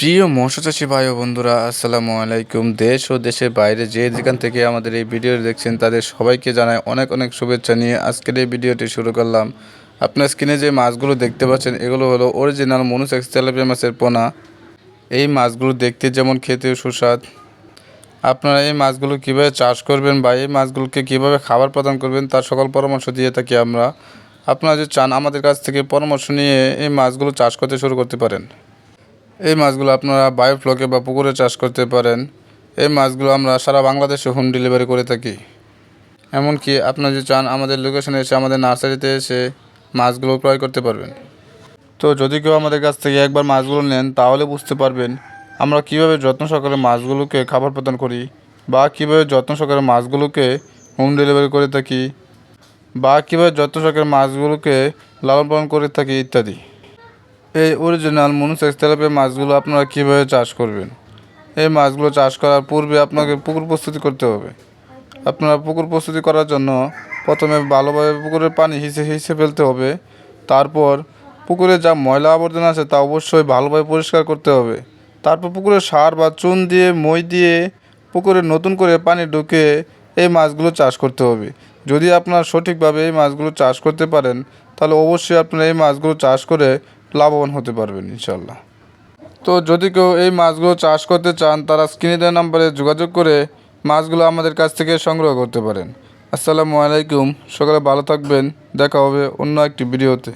প্রিয় মৎস্য চাষী ভাই ও বন্ধুরা, আসসালামু আলাইকুম। দেশ ও দেশের বাইরে যে যেখান থেকে আমাদের এই ভিডিও দেখছেন, তাদের সবাইকে জানাই অনেক অনেক শুভেচ্ছা নিয়ে আজকের এই ভিডিওটি শুরু করলাম। আপনার স্ক্রিনে যে মাছগুলো দেখতে পাচ্ছেন, এগুলো হলো অরিজিনাল মনুসেক্স তেলাপিয়া মাছের পোনা। এই মাছগুলো দেখতে যেমন খেতেও সুস্বাদ। আপনারা এই মাছগুলো কীভাবে চাষ করবেন বা এই মাছগুলোকে কীভাবে খাবার প্রদান করবেন, তার সকল পরামর্শ দিয়ে থাকি আমরা। আপনারা যদি চান আমাদের কাছ থেকে পরামর্শ নিয়ে এই মাছগুলো চাষ করতে শুরু করতে পারেন। এই মাছগুলো আপনারা বায়োফ্লকে বা পুকুরে চাষ করতে পারেন। এই মাছগুলো আমরা সারা বাংলাদেশে হোম ডেলিভারি করে থাকি। এমনকি আপনারা যদি চান, আমাদের লোকেশনে এসে আমাদের নার্সারিতে এসে মাছগুলো ক্রয় করতে পারবেন। তো যদি কেউ আমাদের কাছ থেকে একবার মাছগুলো নেন, তাহলে বুঝতে পারবেন আমরা কীভাবে যত্ন সহকারে মাছগুলোকে খাবার প্রদান করি বা কীভাবে যত্ন সহকারে মাছগুলোকে হোম ডেলিভারি করে থাকি বা কীভাবে যত্ন সহকারে মাছগুলোকে লালন পালন করে থাকি ইত্যাদি। এই অরিজিনাল মনুসেক্স তেলাপিয়া মাছগুলো আপনারা কীভাবে চাষ করবেন? এই মাছগুলো চাষ করার পূর্বে আপনাকে পুকুর প্রস্তুতি করতে হবে। আপনারা পুকুর প্রস্তুতি করার জন্য প্রথমে ভালোভাবে পুকুরের পানি হিসে হিসে ফেলতে হবে। তারপর পুকুরে যা ময়লা আবর্জনা আছে তা অবশ্যই ভালোভাবে পরিষ্কার করতে হবে। তারপর পুকুরে সার বা চুন দিয়ে, মই দিয়ে পুকুরে নতুন করে পানি ঢুকে এই মাছগুলো চাষ করতে হবে। যদি আপনারা সঠিকভাবে এই মাছগুলো চাষ করতে পারেন, তাহলে অবশ্যই আপনারা এই মাছগুলো চাষ করে লাভবান হতে পারবেন ইনশাল্লাহ তো যদি কেউ এই মাছগুলো চাষ করতে চান, তারা স্ক্রিনে দেওয়া নাম্বারে যোগাযোগ করে মাছগুলো আমাদের কাছ থেকে সংগ্রহ করতে পারেন। আসসালামু আলাইকুম, সকালে ভালো থাকবেন, দেখা হবে অন্য একটি ভিডিওতে।